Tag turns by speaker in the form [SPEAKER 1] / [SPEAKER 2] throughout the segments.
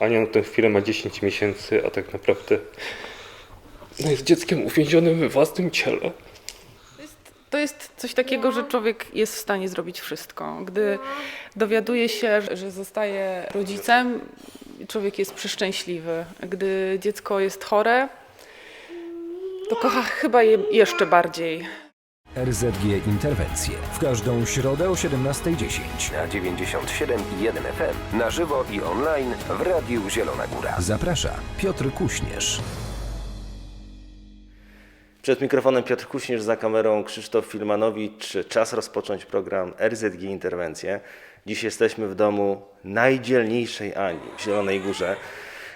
[SPEAKER 1] Ania na tę chwilę ma 10 miesięcy, a tak naprawdę no jest dzieckiem uwięzionym we własnym ciele.
[SPEAKER 2] To jest coś takiego, że człowiek jest w stanie zrobić wszystko. Gdy dowiaduje się, że zostaje rodzicem, człowiek jest przeszczęśliwy. Gdy dziecko jest chore, to kocha chyba je jeszcze bardziej.
[SPEAKER 3] RZG Interwencje. W każdą środę o 17.10.
[SPEAKER 4] Na 97 i 1 FM, na żywo i online w Radiu Zielona Góra.
[SPEAKER 3] Zaprasza Piotr Kuśnierz.
[SPEAKER 5] Przed mikrofonem Piotr Kuśnierz, za kamerą Krzysztof Filmanowicz. Czas rozpocząć program RZG Interwencje. Dziś jesteśmy w domu najdzielniejszej Ani w Zielonej Górze.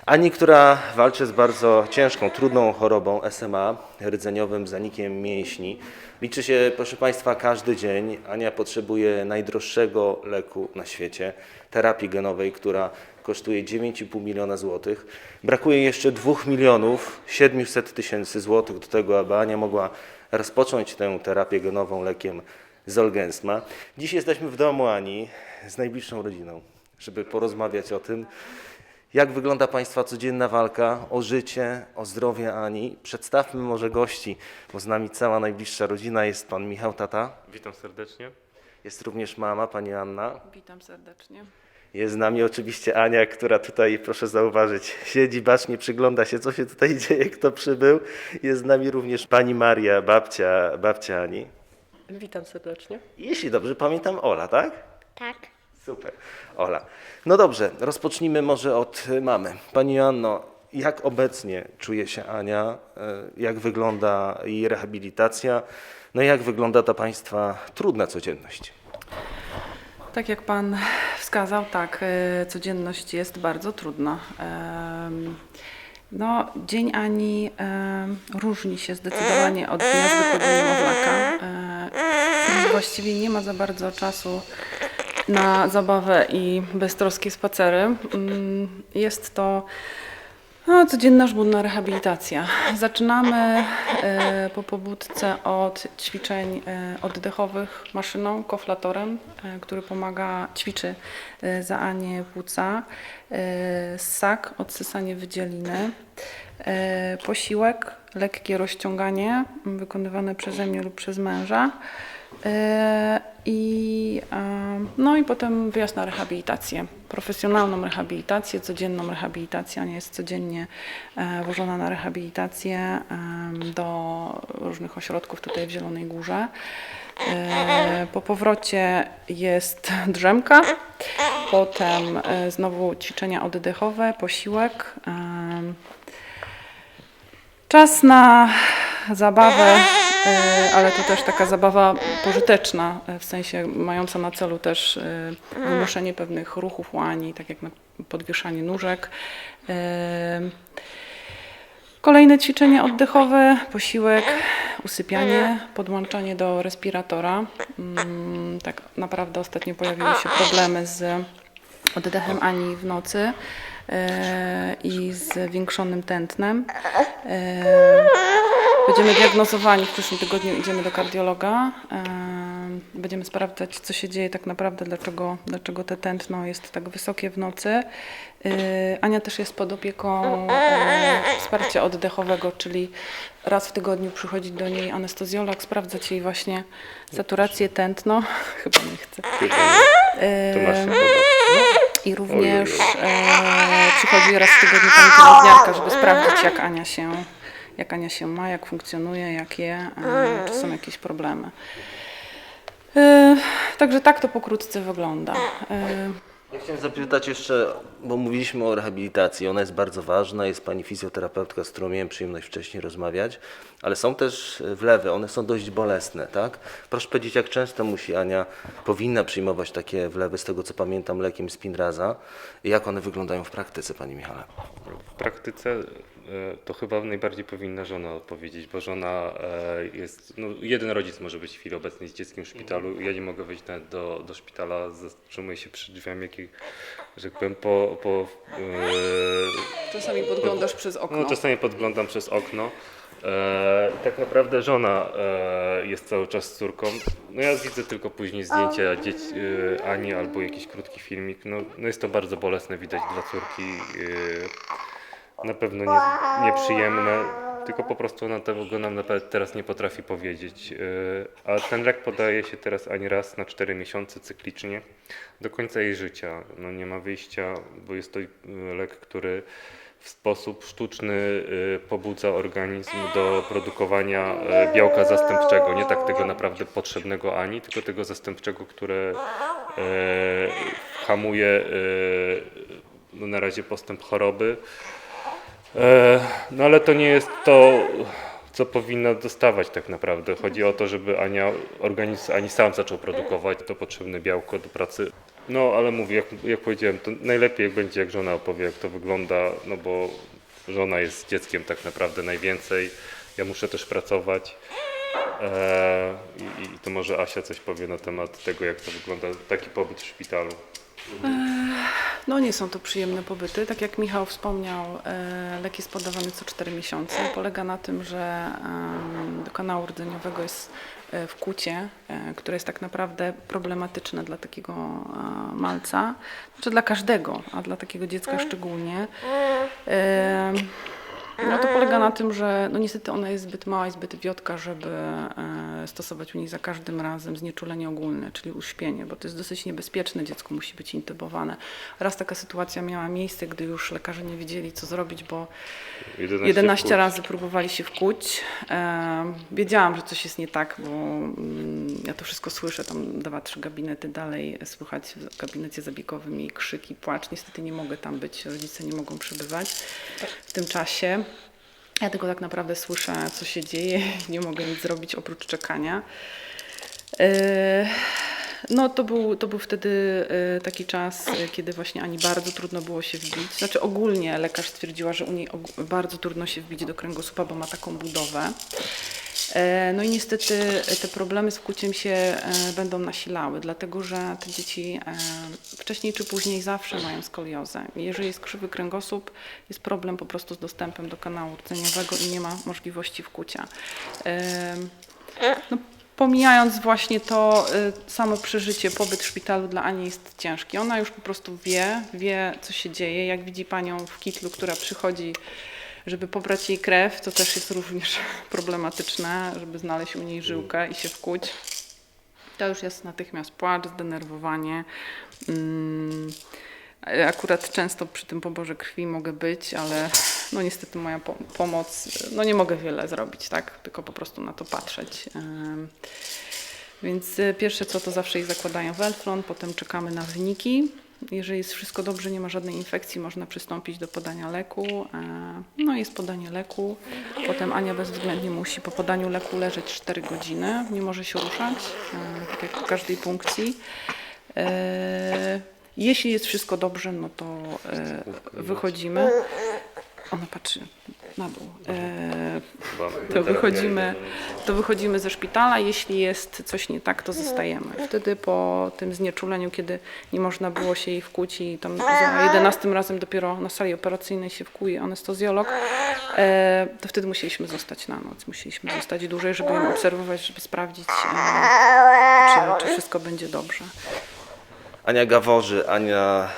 [SPEAKER 5] Ani, która walczy z bardzo ciężką, trudną chorobą SMA, rdzeniowym zanikiem mięśni. Liczy się, proszę Państwa, każdy dzień. Ania potrzebuje najdroższego leku na świecie, terapii genowej, która kosztuje 9,5 miliona złotych. Brakuje jeszcze 2 milionów 700 tysięcy złotych do tego, aby Ania mogła rozpocząć tę terapię genową lekiem Zolgensma. Dziś jesteśmy w domu Ani z najbliższą rodziną, żeby porozmawiać o tym, jak wygląda Państwa codzienna walka o życie, o zdrowie Ani. Przedstawmy może gości, bo z nami cała najbliższa rodzina. Jest Pan Michał Tata,
[SPEAKER 1] Witam serdecznie.
[SPEAKER 5] jest również mama, Pani Anna.
[SPEAKER 2] Witam serdecznie.
[SPEAKER 5] Jest z nami oczywiście Ania, która tutaj, proszę zauważyć, siedzi bacznie, przygląda się, co się tutaj dzieje, kto przybył. Jest z nami również pani Maria, babcia, babcia Ani.
[SPEAKER 6] Witam serdecznie.
[SPEAKER 5] Jeśli dobrze pamiętam, Ola, tak?
[SPEAKER 7] Tak.
[SPEAKER 5] Super, Ola. No dobrze, rozpocznijmy może od y, mamy. Pani Joanno, jak obecnie czuje się Ania? Y, Jak wygląda jej rehabilitacja? No i jak wygląda ta Państwa trudna codzienność?
[SPEAKER 2] Tak jak Pan wskazał, tak, e, codzienność jest bardzo trudna. No, dzień Ani różni się zdecydowanie od dnia zwykłego niemowlaka. E, Właściwie nie ma za bardzo czasu na zabawę i beztroskie spacery. Mm, Jest to no, codzienna żmudna rehabilitacja. Zaczynamy e, po pobudce od ćwiczeń e, oddechowych maszyną, koflatorem, e, który pomaga, ćwiczy e, za Anię płuca, e, ssak, odsysanie wydzieliny, e, posiłek, lekkie rozciąganie wykonywane przeze mnie lub przez męża. E, I, e, no i potem wyjazd na rehabilitację, profesjonalną rehabilitację, codzienną rehabilitację. Ania jest codziennie e, wożona na rehabilitację do różnych ośrodków tutaj w Zielonej Górze. Po powrocie jest drzemka, potem znowu ćwiczenia oddechowe, posiłek. Czas na zabawę, ale to też taka zabawa pożyteczna, e, w sensie mająca na celu też e, wymuszenie pewnych ruchów łani, tak jak podwieszanie nóżek. E, Kolejne ćwiczenie oddechowe, posiłek, usypianie, podłączanie do respiratora. Mm, Tak naprawdę ostatnio pojawiły się problemy z oddechem Ani w nocy e, i z zwiększonym tętnem. E, Będziemy diagnozowani w przyszłym tygodniu, idziemy do kardiologa. E, Będziemy sprawdzać, co się dzieje tak naprawdę, dlaczego, dlaczego te tętno jest tak wysokie w nocy. E, Ania też jest pod opieką e, wsparcia oddechowego, czyli raz w tygodniu przychodzi do niej anestezjolog, sprawdzać jej właśnie saturację tętno. Chyba nie chce.
[SPEAKER 1] To masz
[SPEAKER 2] E. i również e, przychodzi raz w tygodniu pani pielęgniarka, żeby sprawdzić, jak Ania się, jak Ania się ma, jak funkcjonuje, jak je, e, czy są jakieś problemy. E, także tak to pokrótce wygląda. E,
[SPEAKER 5] Ja chciałem zapytać jeszcze, bo mówiliśmy o rehabilitacji, ona jest bardzo ważna, jest Pani fizjoterapeutka, z którą miałem przyjemność wcześniej rozmawiać, ale są też wlewy, one są dość bolesne, tak? Proszę powiedzieć, jak często musi Ania, powinna przyjmować takie wlewy, z tego co pamiętam, lekiem Spinraza i jak one wyglądają w praktyce, Pani Michale?
[SPEAKER 1] W praktyce e, to chyba najbardziej powinna żona odpowiedzieć, bo żona e, jest. No, jeden rodzic może być w chwili obecnej z dzieckiem w szpitalu. Ja nie mogę wejść nawet do, do szpitala, zatrzymuję się przy drzwiami, jakich, że tak powiem, po. po e,
[SPEAKER 2] czasami podglądasz przez okno.
[SPEAKER 1] no, czasami podglądam przez okno. E, tak naprawdę żona e, jest cały czas z córką. No ja widzę tylko później zdjęcia dzieci, e, Ani albo jakiś krótki filmik. No, no jest to bardzo bolesne, widać dwa córki. E, na pewno nie, nieprzyjemne, tylko po prostu ona tego nam teraz nie potrafi powiedzieć. E, a ten lek podaje się teraz ani raz na 4 miesiące cyklicznie do końca jej życia. No nie ma wyjścia, bo jest to e, lek, który w sposób sztuczny y, pobudza organizm do produkowania e, białka zastępczego, nie tak tego naprawdę potrzebnego ani, tylko tego zastępczego, które e, hamuje e, no na razie postęp choroby. E, No ale to nie jest to, co powinna dostawać tak naprawdę. Chodzi o to, żeby Ania, organizm Ani sam zaczął produkować to potrzebne białko do pracy. No ale mówię, jak, jak powiedziałem, to najlepiej będzie jak żona opowie, jak to wygląda, no bo żona jest dzieckiem tak naprawdę najwięcej. Ja muszę też pracować. E, i, I to może Asia coś powie na temat tego, jak to wygląda taki pobyt w szpitalu.
[SPEAKER 2] No nie są to przyjemne pobyty. Tak jak Michał wspomniał, e, lek jest podawany co 4 miesiące. Polega na tym, że do kanału rdzeniowego jest e, wkłucie, e, które jest tak naprawdę problematyczne dla takiego malca, znaczy dla każdego, a dla takiego dziecka szczególnie. No to polega na tym, że no niestety ona jest zbyt mała i zbyt wiotka, żeby e, stosować u niej za każdym razem znieczulenie ogólne, czyli uśpienie, bo to jest dosyć niebezpieczne, dziecko musi być intubowane. Raz taka sytuacja miała miejsce, gdy już lekarze nie wiedzieli, co zrobić, bo
[SPEAKER 1] 11,
[SPEAKER 2] 11
[SPEAKER 1] wkłuć.
[SPEAKER 2] razy próbowali się wkuć. E, wiedziałam, że coś jest nie tak, bo mm, ja to wszystko słyszę, tam dwa, trzy gabinety dalej słychać w gabinecie zabiegowym jej krzyki, płacz. Niestety nie mogę tam być, rodzice nie mogą przebywać w tym czasie. Ja tylko tak naprawdę słyszę, co się dzieje nie mogę nic zrobić oprócz czekania. E, No to był, to był wtedy e, taki czas, e, kiedy właśnie Ani bardzo trudno było się wbić. Znaczy ogólnie lekarz stwierdziła, że u niej bardzo trudno się wbić do kręgosłupa, bo ma taką budowę. E, No i niestety te problemy z wkłuciem się e, będą nasilały, dlatego że te dzieci e, wcześniej czy później zawsze mają skoliozę. Jeżeli jest krzywy kręgosłup, jest problem po prostu z dostępem do kanału rdzeniowego i nie ma możliwości wkłucia. No, pomijając właśnie to samo przeżycie, pobyt w szpitalu dla Ani jest ciężki. Ona już po prostu wie, wie co się dzieje. Jak widzi panią w kitlu, która przychodzi, żeby pobrać jej krew, to też jest również problematyczne, żeby znaleźć u niej żyłkę i się wkuć. To już jest natychmiast płacz, zdenerwowanie. Mm, Akurat często przy tym poborze krwi mogę być, ale no niestety moja po- pomoc, no nie mogę wiele zrobić, tak? Tylko po prostu na to patrzeć. Więc e, pierwsze co to zawsze jej zakładają welflon, potem czekamy na wyniki. Jeżeli jest wszystko dobrze, nie ma żadnej infekcji, można przystąpić do podania leku. E, No jest podanie leku. Potem Ania bezwzględnie musi po podaniu leku leżeć 4 godziny, nie może się ruszać, e, tak jak po każdej punkcji. E, Jeśli jest wszystko dobrze, no to wychodzimy. Ona patrzy na dół. E, to wychodzimy, to wychodzimy ze szpitala. Jeśli jest coś nie tak, to zostajemy. Wtedy po tym znieczuleniu, kiedy nie można było się jej wkuć i tam za 11 razem dopiero na sali operacyjnej się wkuje anestezjolog, e, to wtedy musieliśmy zostać na noc. Musieliśmy zostać dłużej, żeby ją obserwować, żeby sprawdzić, e, czy, czy wszystko będzie dobrze.
[SPEAKER 5] Ania gaworzy, Ania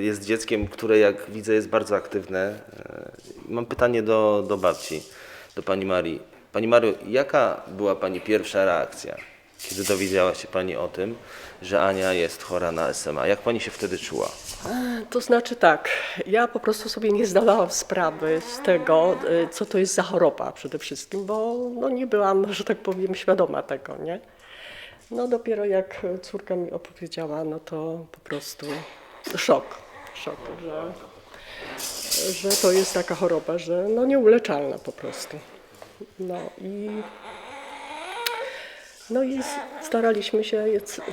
[SPEAKER 5] jest dzieckiem, które jak widzę jest bardzo aktywne. Y, Mam pytanie do, do babci, do pani Marii. Pani Mario, jaka była pani pierwsza reakcja, kiedy dowiedziała się pani o tym, że Ania jest chora na SMA? Jak pani się wtedy czuła?
[SPEAKER 6] To znaczy tak, ja po prostu sobie nie zdawałam sprawy z tego, y, co to jest za choroba przede wszystkim, bo no nie byłam, że tak powiem, świadoma tego, nie? No dopiero jak córka mi opowiedziała, no to po prostu szok, szok, że, że to jest taka choroba, że no nieuleczalna po prostu. No i no i staraliśmy się,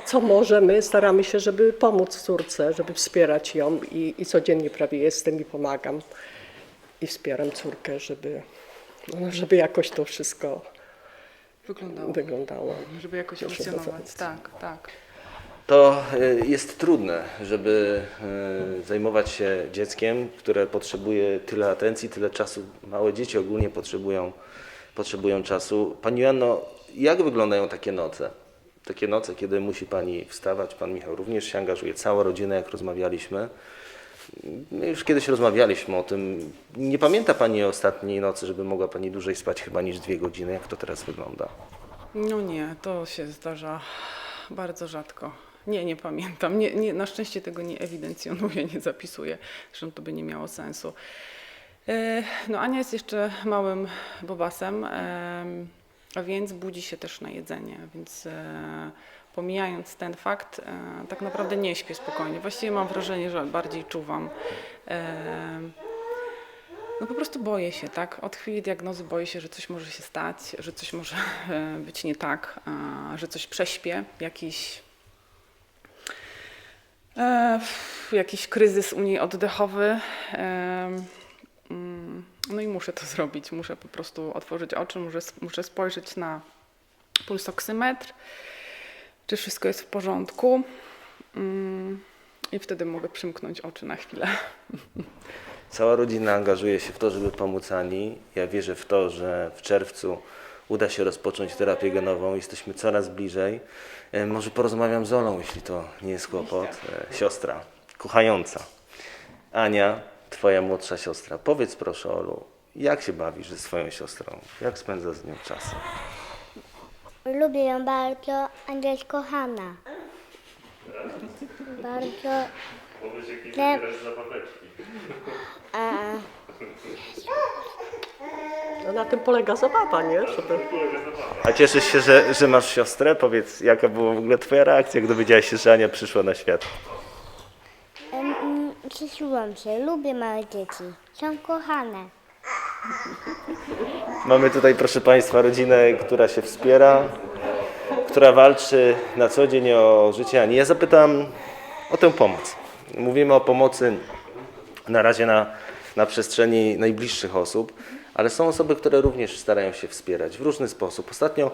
[SPEAKER 6] co możemy, staramy się, żeby pomóc córce, żeby wspierać ją i, i codziennie prawie jestem i pomagam i wspieram córkę, żeby, no, żeby jakoś to wszystko
[SPEAKER 2] Wyglądało.
[SPEAKER 6] wyglądało.
[SPEAKER 2] Żeby jakoś funkcjonować. Tak, tak.
[SPEAKER 5] To y, jest trudne, żeby y, zajmować się dzieckiem, które potrzebuje tyle atencji, tyle czasu. Małe dzieci ogólnie potrzebują, potrzebują czasu. Pani Joanno, jak wyglądają takie noce? Takie noce, kiedy musi Pani wstawać, Pan Michał również się angażuje, cała rodzina, jak rozmawialiśmy. My już kiedyś rozmawialiśmy o tym. Nie pamięta Pani ostatniej nocy, żeby mogła Pani dłużej spać chyba niż dwie godziny. Jak to teraz wygląda?
[SPEAKER 2] No nie, to się zdarza bardzo rzadko. Nie, nie pamiętam. Nie, nie, na szczęście tego nie ewidencjonuję, nie zapisuję. Zresztą to by nie miało sensu. E, No Ania jest jeszcze małym bobasem, więc budzi się też na jedzenie, więc e, pomijając ten fakt, e, tak naprawdę nie śpię spokojnie. Właściwie mam wrażenie, że bardziej czuwam. No po prostu boję się, tak? Od chwili diagnozy boję się, że coś może się stać, że coś może być nie tak, że coś prześpię, jakiś, e, jakiś kryzys u niej oddechowy. em, mm, No i muszę to zrobić, muszę po prostu otworzyć oczy, muszę, muszę spojrzeć na pulsoksymetr, czy wszystko jest w porządku. Mm, I wtedy mogę przymknąć oczy na chwilę.
[SPEAKER 5] Cała rodzina angażuje się w to, żeby pomóc Ani. Ja wierzę w to, że w czerwcu uda się rozpocząć terapię genową. Jesteśmy coraz bliżej. E, Może porozmawiam z Olą, jeśli to nie jest kłopot. E, Siostra, kochająca. Ania, twoja młodsza siostra. Powiedz proszę Olu, jak się bawisz ze swoją siostrą? Jak spędzasz z nią czas?
[SPEAKER 7] Lubię ją bardzo, Andrzej jest kochana. Bardzo. Le... A,
[SPEAKER 6] No na tym polega zabawa, nie? Żeby...
[SPEAKER 5] A cieszysz się, że, że masz siostrę? Powiedz, jaka była w ogóle twoja reakcja, gdy dowiedziałaś się, że Ania przyszła na świat?
[SPEAKER 7] mm, cieszyłam się, lubię małe dzieci. Są kochane.
[SPEAKER 5] Mamy tutaj, proszę Państwa, rodzinę, która się wspiera, która walczy na co dzień o życie Ani. Ja zapytam o tę pomoc. Mówimy o pomocy na razie na, na przestrzeni najbliższych osób, ale są osoby, które również starają się wspierać w różny sposób. Ostatnio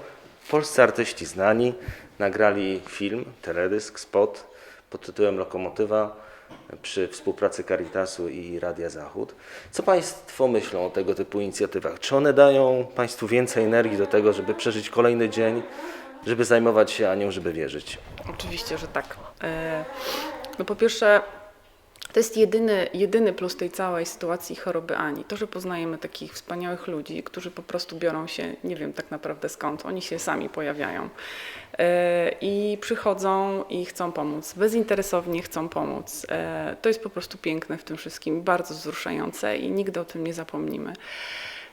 [SPEAKER 5] polscy artyści znani nagrali film, teledysk, spot pod tytułem Lokomotywa przy współpracy Caritasu i Radia Zachód. Co Państwo myślą o tego typu inicjatywach? Czy one dają Państwu więcej energii do tego, żeby przeżyć kolejny dzień, żeby zajmować się Anią, żeby wierzyć?
[SPEAKER 2] Oczywiście, że tak. E, No po pierwsze, to jest jedyny, jedyny plus tej całej sytuacji choroby Ani. To, że poznajemy takich wspaniałych ludzi, którzy po prostu biorą się, nie wiem tak naprawdę skąd, oni się sami pojawiają E, i przychodzą i chcą pomóc. Bezinteresownie chcą pomóc. E, To jest po prostu piękne w tym wszystkim, bardzo wzruszające i nigdy o tym nie zapomnimy.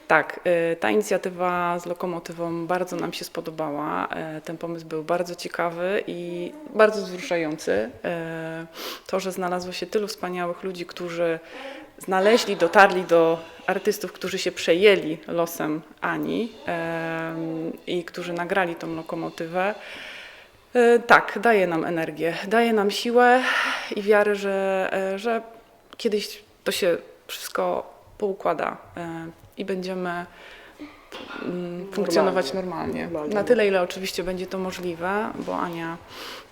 [SPEAKER 2] Tak, y, ta inicjatywa z lokomotywą bardzo nam się spodobała. E, Ten pomysł był bardzo ciekawy i bardzo wzruszający. E, To, że znalazło się tylu wspaniałych ludzi, którzy znaleźli, dotarli do artystów, którzy się przejęli losem Ani i którzy nagrali tą lokomotywę. Tak, daje nam energię, daje nam siłę i wiarę, że, że kiedyś to się wszystko poukłada i będziemy mm, funkcjonować normalnie.
[SPEAKER 6] Normalnie.
[SPEAKER 2] Na tyle, ile oczywiście będzie to możliwe, bo Ania,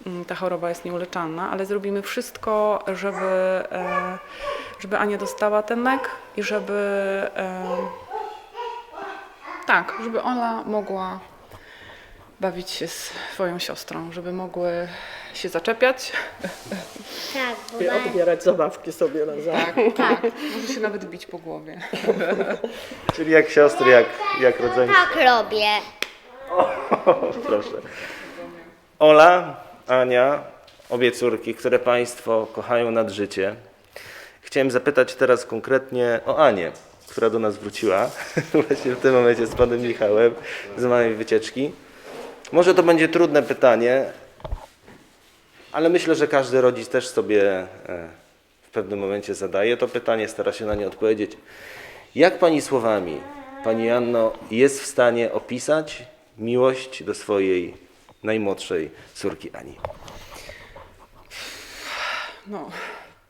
[SPEAKER 2] mm, ta choroba jest nieuleczalna, ale zrobimy wszystko, żeby, e, żeby Ania dostała ten lek i żeby e, tak, żeby ona mogła bawić się z swoją siostrą, żeby mogły się zaczepiać.
[SPEAKER 7] Tak, bo
[SPEAKER 6] I
[SPEAKER 7] ma...
[SPEAKER 6] odbierać zabawki sobie nawzajem.
[SPEAKER 2] Tak, może się nawet bić po głowie.
[SPEAKER 5] Czyli jak siostry, jak, jak rodzeństwo.
[SPEAKER 7] tak robię.
[SPEAKER 5] Proszę. Ola, Ania, obie córki, które Państwo kochają nad życie. Chciałem zapytać teraz konkretnie o Anię, która do nas wróciła właśnie w tym momencie z Panem Michałem z małej wycieczki. Może to będzie trudne pytanie, ale myślę, że każdy rodzic też sobie e, w pewnym momencie zadaje to pytanie, stara się na nie odpowiedzieć. Jak Pani słowami, Pani Janno, jest w stanie opisać miłość do swojej najmłodszej córki Ani?
[SPEAKER 2] No,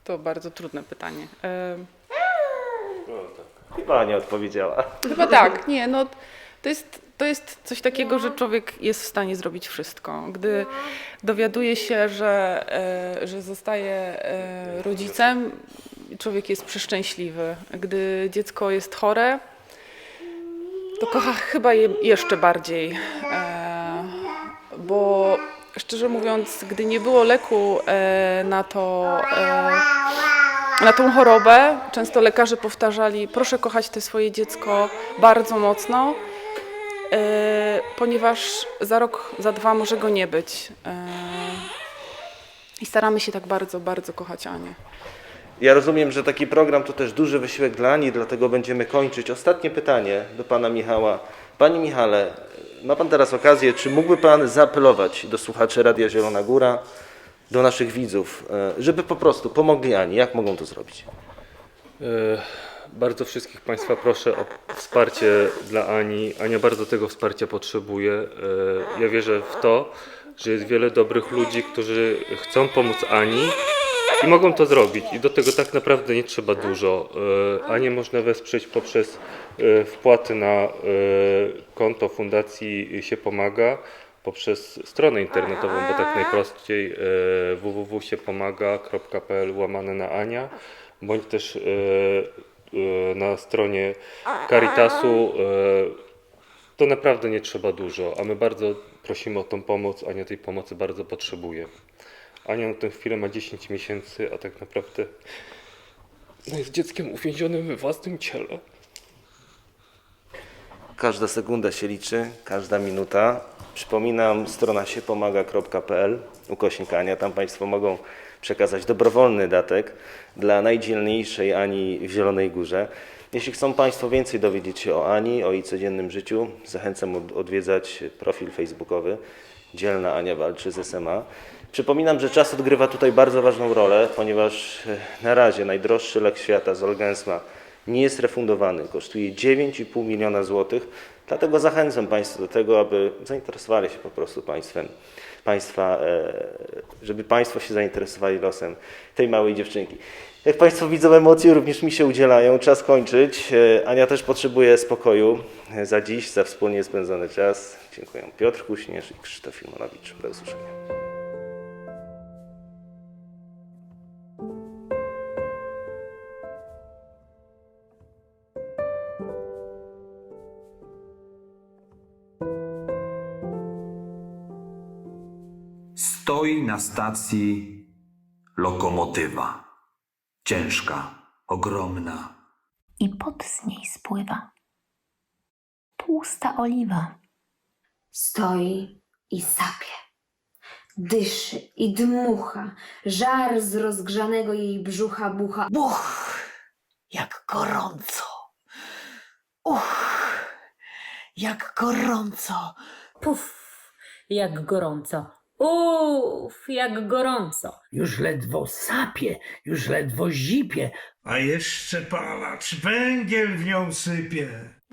[SPEAKER 2] to bardzo trudne pytanie. Em,
[SPEAKER 5] Chyba Ania odpowiedziała.
[SPEAKER 2] Chyba tak, nie, no To jest, to jest coś takiego, że człowiek jest w stanie zrobić wszystko. Gdy dowiaduje się, że, e, że zostaje e, rodzicem, człowiek jest przeszczęśliwy. Gdy dziecko jest chore, to kocha chyba je jeszcze bardziej. E, bo szczerze mówiąc, gdy nie było leku na to, na tą chorobę, często lekarze powtarzali: proszę kochać to swoje dziecko bardzo mocno, ponieważ za rok, za dwa może go nie być. E, I staramy się tak bardzo, bardzo kochać Anię.
[SPEAKER 5] Ja rozumiem, że taki program to też duży wysiłek dla Ani, dlatego będziemy kończyć. Ostatnie pytanie do pana Michała. Panie Michale, ma pan teraz okazję, czy mógłby pan zaapelować do słuchaczy Radia Zielona Góra, do naszych widzów, e, żeby po prostu pomogli Ani? Jak mogą to zrobić?
[SPEAKER 1] E, Bardzo wszystkich Państwa proszę o wsparcie dla Ani. Ania bardzo tego wsparcia potrzebuje. E, Ja wierzę w to, że jest wiele dobrych ludzi, którzy chcą pomóc Ani i mogą to zrobić. I do tego tak naprawdę nie trzeba dużo. E, Anię można wesprzeć poprzez e, wpłaty na konto Fundacji się pomaga poprzez stronę internetową, bo tak najprościej www.siepomaga.pl łamane na Ania, bądź też na stronie Caritasu. e, To naprawdę nie trzeba dużo, a my bardzo prosimy o tą pomoc. Ania tej pomocy bardzo potrzebuje. Ania na tę chwilę ma 10 miesięcy, a tak naprawdę no, jest dzieckiem uwięzionym we własnym ciele.
[SPEAKER 5] Każda sekunda się liczy, każda minuta. Przypominam, strona siepomaga.pl, ukośnik Ania, tam Państwo mogą przekazać dobrowolny datek dla najdzielniejszej Ani w Zielonej Górze. Jeśli chcą Państwo więcej dowiedzieć się o Ani, o jej codziennym życiu, zachęcam od, odwiedzać profil facebookowy Dzielna Ania walczy z SMA. Przypominam, że czas odgrywa tutaj bardzo ważną rolę, ponieważ na razie najdroższy lek świata Zolgensma nie jest refundowany, kosztuje 9,5 miliona złotych, dlatego zachęcam Państwa do tego, aby zainteresowali się po prostu Państwem, Państwa, e, żeby Państwo się zainteresowali losem tej małej dziewczynki. Jak Państwo widzą, emocje również mi się udzielają, czas kończyć. E, Ania też potrzebuje spokoju e, za dziś, za wspólnie spędzony czas. Dziękuję. Piotr Kuśnierz i Krzysztof Filmonowicz. Do usłyszenia.
[SPEAKER 8] Na stacji lokomotywa. Ciężka, ogromna.
[SPEAKER 9] i pot z niej spływa. Tłusta oliwa.
[SPEAKER 10] Stoi i sapie. Dyszy i dmucha. Żar z rozgrzanego jej brzucha bucha.
[SPEAKER 11] Buch, jak gorąco. Uch, jak gorąco.
[SPEAKER 10] Puf, jak gorąco. Uff, jak gorąco.
[SPEAKER 11] Już ledwo sapie, już ledwo zipie.
[SPEAKER 12] A jeszcze palacz węgiel w nią sypie.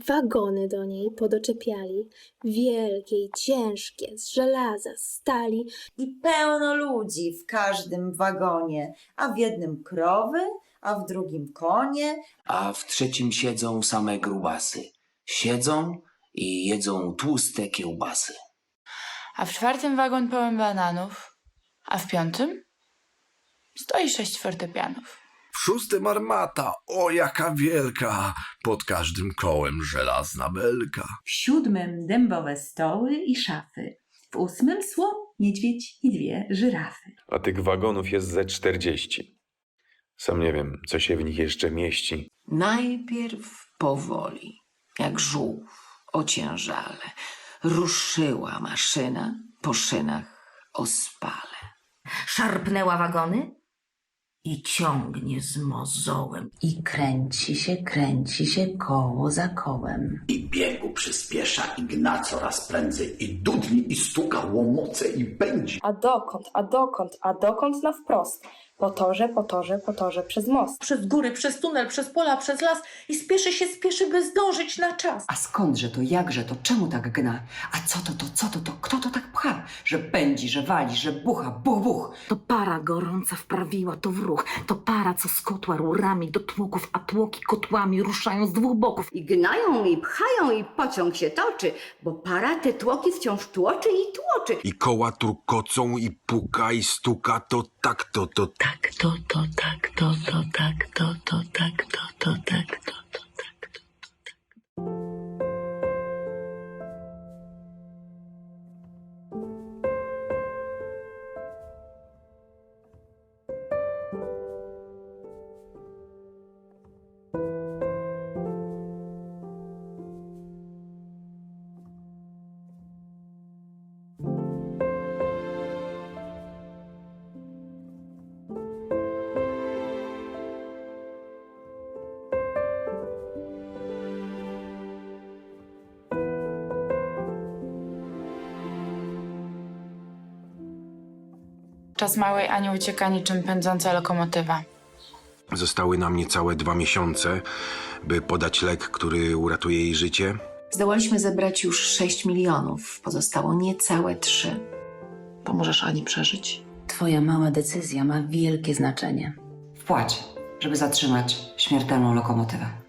[SPEAKER 9] Wagony do niej podoczepiali, wielkie i ciężkie, z żelaza, stali.
[SPEAKER 11] I pełno ludzi w każdym wagonie, a w jednym krowy, a w drugim konie.
[SPEAKER 13] a w trzecim siedzą same grubasy. Siedzą i jedzą tłuste kiełbasy.
[SPEAKER 9] A w czwartym wagon pełen bananów, a w piątym stoi sześć fortepianów.
[SPEAKER 12] W szóstym armata, o jaka wielka, pod każdym kołem żelazna belka.
[SPEAKER 11] W siódmym dębowe stoły i szafy. W ósmym słon, niedźwiedź i dwie żyrafy.
[SPEAKER 8] A tych wagonów jest ze 40. Sam nie wiem, co się w nich jeszcze mieści.
[SPEAKER 11] Najpierw powoli, jak żółw, ociężale, ruszyła maszyna po szynach ospale.
[SPEAKER 10] Szarpnęła wagony?
[SPEAKER 11] I ciągnie z mozołem. I kręci się, kręci się koło za kołem.
[SPEAKER 13] I biegu przyspiesza i gna coraz prędzej. I dudni, i stuka łomoce, i pędzi.
[SPEAKER 9] A dokąd, a dokąd, a dokąd na wprost?
[SPEAKER 14] Po torze, po torze, po torze, przez most.
[SPEAKER 11] Przez góry, przez tunel, przez pola, przez las i spieszy się, spieszy, by zdążyć na czas.
[SPEAKER 15] A skądże to, jakże to, czemu tak gna? A co to, to, co to, to, kto to tak pcha? Że pędzi, że wali, że bucha, buch, buch.
[SPEAKER 11] To para gorąca wprawiła to w ruch. To para, co z kotła rurami do tłoków, a tłoki kotłami ruszają z dwóch boków.
[SPEAKER 16] I gnają, i pchają, i pociąg się toczy, bo para te tłoki wciąż tłoczy i tłoczy.
[SPEAKER 12] I koła turkocą, i puka, i stuka, to tak, to, to,
[SPEAKER 11] Tak, to, to, tak, to, to, tak, to, to, tak, to, to, tak, to, to,
[SPEAKER 9] Czas małej Ani ucieka niczym pędząca lokomotywa.
[SPEAKER 12] Zostały nam niecałe dwa miesiące, by podać lek, który uratuje jej życie.
[SPEAKER 11] Zdołaliśmy zebrać już 6 milionów. Pozostało niecałe 3. Pomożesz Ani przeżyć?
[SPEAKER 15] Twoja mała decyzja ma wielkie znaczenie. Wpłać, żeby zatrzymać śmiertelną lokomotywę.